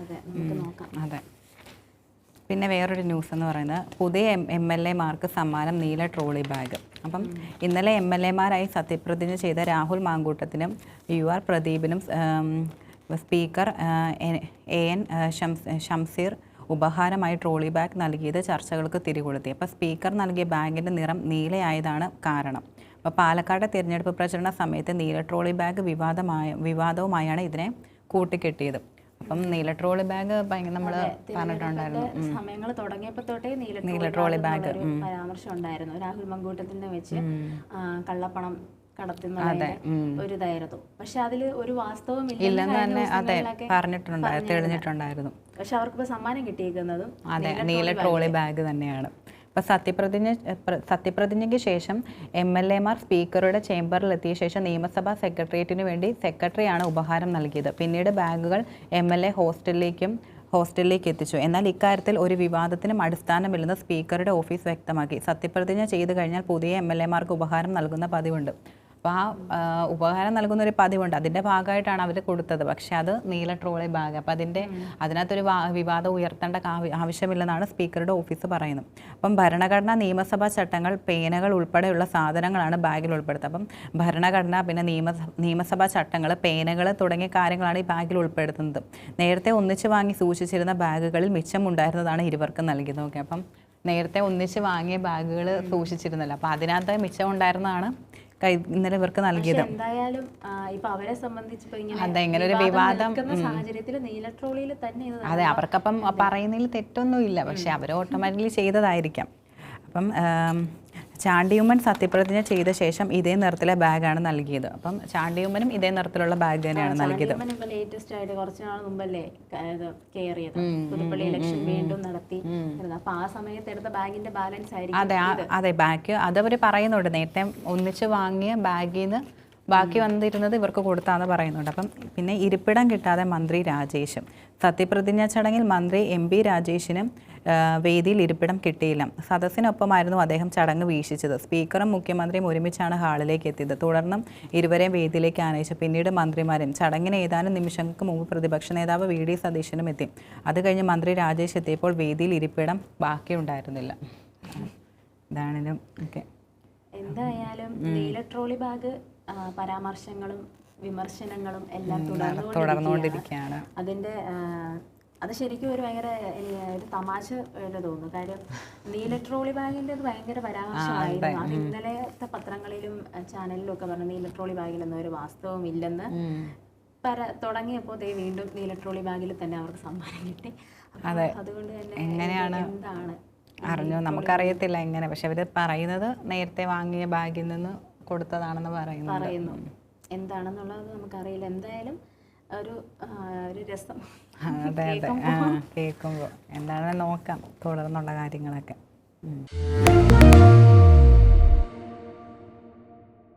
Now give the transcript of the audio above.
അതെ നമുക്ക് നോക്കാം. അതെ. പിന്നെ വേറൊരു ന്യൂസ് എന്ന് പറയുന്നത് പുതിയ എം എം എൽ എമാർക്ക് സമ്മാനം നീല ട്രോളി ബാഗ് അപ്പം ഇന്നലെ എം എൽ എമാരായി സത്യപ്രതിജ്ഞ ചെയ്ത രാഹുൽ മാങ്കൂട്ടത്തിനും യു ആർ പ്രദീപിനും സ്പീക്കർ എ എൻ ഷംസീർ ഉപഹാരമായി ട്രോളി ബാഗ് നൽകിയത് ചർച്ചകൾക്ക് തിരികൊളുത്തി. അപ്പോൾ സ്പീക്കർ നൽകിയ ബാഗിന്റെ നിറം നീലയായതാണ് കാരണം. അപ്പോൾ പാലക്കാട് തിരഞ്ഞെടുപ്പ് പ്രചരണ സമയത്ത് നീല ട്രോളി ബാഗ് വിവാദമായ വിവാദവുമായാണ് ഇതിനെ കൂട്ടിക്കെട്ടിയത്. അപ്പം നീല ട്രോളി ബാഗ് ഭയങ്കര നമ്മൾ പറഞ്ഞിട്ടുണ്ടായിരുന്നു. സമയങ്ങൾ തുടങ്ങിയപ്പോ തൊട്ടേ നീല ട്രോളി ബാഗ് പരാമർശം ഉണ്ടായിരുന്നു. രാഹുൽ മങ്കൂട്ടത്തിന്റെ വെച്ച് കള്ളപ്പണം കടത്തുന്നതിന്റെ ഒരു ഇതായിരുന്നു പക്ഷെ അതിൽ ഒരു വാസ്തവം ഇല്ലെന്ന് തന്നെ അതെ പറഞ്ഞിട്ടുണ്ടായിരുന്നു തെളിഞ്ഞിട്ടുണ്ടായിരുന്നു. പക്ഷെ അവർക്കിപ്പോ സമ്മാനം കിട്ടിയിരിക്കുന്നതും അതെ നീല ട്രോളി ബാഗ് തന്നെയാണ്. അപ്പോൾ സത്യപ്രതിജ്ഞ സത്യപ്രതിജ്ഞയ്ക്ക് ശേഷം എം എൽ എമാർ സ്പീക്കറുടെ ചേംബറിലെത്തിയ ശേഷം നിയമസഭാ സെക്രട്ടേറിയറ്റിന് വേണ്ടി സെക്രട്ടറിയാണ് ഉപഹാരം നൽകിയത്. പിന്നീട് ബാഗുകൾ എം എൽ എ ഹോസ്റ്റലിലേക്കും ഹോസ്റ്റലിലേക്ക് എത്തിച്ചു. എന്നാൽ ഇക്കാര്യത്തിൽ ഒരു വിവാദത്തിനും അടിസ്ഥാനമില്ലെന്ന് സ്പീക്കറുടെ ഓഫീസ് വ്യക്തമാക്കി. സത്യപ്രതിജ്ഞ ചെയ്തു കഴിഞ്ഞാൽ പുതിയ എം എൽ എമാർക്ക് ഉപഹാരം നൽകുന്ന പതിവുണ്ട്. അപ്പോൾ ആ ഉപകാരം നൽകുന്ന ഒരു പതിവുണ്ട്. അതിന്റെ ഭാഗമായിട്ടാണ് അവർ കൊടുത്തത്. പക്ഷേ അത് നീല ട്രോളി ബാഗ്. അപ്പോൾ അതിന്റെ അതിനകത്തൊരു വിവാദം ഉയർത്തേണ്ട ആവശ്യമില്ലെന്നാണ് സ്പീക്കറുടെ ഓഫീസ് പറയുന്നത്. അപ്പം ഭരണഘടന നിയമസഭാ ചട്ടങ്ങൾ പേനകൾ ഉൾപ്പെടെയുള്ള സാധനങ്ങളാണ് ബാഗിൽ ഉൾപ്പെടുത്തുക അപ്പം ഭരണഘടന പിന്നെ നിയമ നിയമസഭാ ചട്ടങ്ങൾ പേനകൾ തുടങ്ങിയ കാര്യങ്ങളാണ് ഈ ബാഗിൽ ഉൾപ്പെടുത്തുന്നത്. നേരത്തെ ഒന്നിച്ച് വാങ്ങി സൂക്ഷിച്ചിരുന്ന ബാഗുകളിൽ മിച്ചമുണ്ടായിരുന്നതാണ് ഇരുവർക്കും നൽകിയത്. ഓക്കെ. അപ്പം നേരത്തെ ഒന്നിച്ച് വാങ്ങിയ ബാഗുകൾ സൂക്ഷിച്ചിരുന്നല്ലോ. അപ്പോൾ അതിനകത്ത് മിച്ചം ഉണ്ടായിരുന്നതാണ് ഇന്നലെ ഇവർക്ക് നൽകിയത്. എന്തായാലും ഇപ്പൊ അവരെ സംബന്ധിച്ച് അതെ, ഇങ്ങനെ ഒരു വിവാദം വിവാദം, നിൽക്കുന്ന സാഹചര്യത്തിൽ നീല ട്രോളിയിൽ തന്നെ ഇത് അതെ അവർക്കപ്പം പറയുന്നതിൽ തെറ്റൊന്നുമില്ല. പക്ഷെ അവർ ഓട്ടോമാറ്റിക്കലി ചെയ്തതായിരിക്കാം. അപ്പം ചാണ്ടിയുമ്മൻ സത്യപ്രതിജ്ഞ ചെയ്ത ശേഷം ഇതേ നിറത്തിലെ ബാഗാണ് നൽകിയത്. അപ്പം ചാണ്ടിയുമ്മനും ഇതേ നിറത്തിലുള്ള ബാഗ് തന്നെയാണ് നൽകിയത്. ലേറ്റസ്റ്റ് ആയിട്ട് കുറച്ച് നാൾ മുമ്പല്ലേ ക- ഇത് കയറിയത് പുതുപ്പള്ളി ഇലക്ഷൻ വീണ്ടും നടത്തി. അപ്പൊ ആ സമയത്ത് എടുത്ത ബാഗിന്റെ ബാലൻസ് ആയിരിക്കും അതെ അതെ ബാഗ് അതവർ പറയുന്നുണ്ട്. നേരത്തെ ഒന്നിച്ച് വാങ്ങിയ ബാഗിൽ നിന്ന് ബാക്കി വന്നിരുന്നത് ഇവർക്ക് കൊടുത്താന്ന് പറയുന്നുണ്ട്. അപ്പം പിന്നെ ഇരിപ്പിടം കിട്ടാതെ മന്ത്രി രാജേഷും. സത്യപ്രതിജ്ഞാ ചടങ്ങിൽ മന്ത്രി എം പി രാജേഷിനും വേദിയിൽ ഇരിപ്പിടം കിട്ടിയില്ല. സദസ്സിനൊപ്പമായിരുന്നു അദ്ദേഹം ചടങ്ങ് വീക്ഷിച്ചത്. സ്പീക്കറും മുഖ്യമന്ത്രിയും ഒരുമിച്ചാണ് ഹാളിലേക്ക് എത്തിയത്. തുടർന്നും ഇരുവരെയും വേദിയിലേക്ക് ആനയിച്ചു. പിന്നീട് മന്ത്രിമാരും ചടങ്ങിന് ഏതാനും നിമിഷങ്ങൾക്ക് മുമ്പ് പ്രതിപക്ഷ നേതാവ് വി ഡി സതീശനും എത്തി. അത് കഴിഞ്ഞ് മന്ത്രി രാജേഷ് എത്തിയപ്പോൾ വേദിയിൽ ഇരിപ്പിടം ബാക്കിയുണ്ടായിരുന്നില്ല. ഇതാണെങ്കിലും ഓക്കെ എന്തായാലും നീല ട്രോളി ബാഗ് പരാമർശങ്ങളും വിമർശനങ്ങളും എല്ലാം തുടർന്നുകൊണ്ടിരിക്കുകയാണ്. അതിന്റെ അത് ശരിക്കും ഒരു ഭയങ്കര ഒരു തമാശ പോലെ തോന്നുന്നു. കാര്യം നീല ട്രോളി ബാഗിന്റെ അത് ഭയങ്കര പരാമർശമായിരുന്നു. അത്. ഇന്നലത്തെ പത്രങ്ങളിലും ചാനലിലും ഒക്കെ പറഞ്ഞു നീല ട്രോളി ബാഗിലൊന്നും ഒരു വാസ്തവം ഇല്ലെന്ന് പര തുടങ്ങിയപ്പോൾ ദേ വീണ്ടും നീല ട്രോളി ബാഗിൽ തന്നെ അവർക്ക് സമ്മാനം കിട്ടി. അതെ. അതുകൊണ്ട് തന്നെ എങ്ങനെയാണ്? എന്താണ്? അറിഞ്ഞു? നമുക്കറിയത്തില്ല എങ്ങനെ. പക്ഷെ അവർ പറയുന്നത് നേരത്തെ വാങ്ങിയ ബാഗിൽ നിന്ന് കൊടുത്തതാണെന്ന് പറയുന്നു. എന്താണെന്നുള്ളത് നമുക്കറിയില്ല. എന്തായാലും ഒരു ഒരു രസം. അതെ അതെ. കേൾക്കുമ്പോൾ എന്താണെന്ന് നോക്കാം. തുടർന്നുള്ള കാര്യങ്ങളൊക്കെ.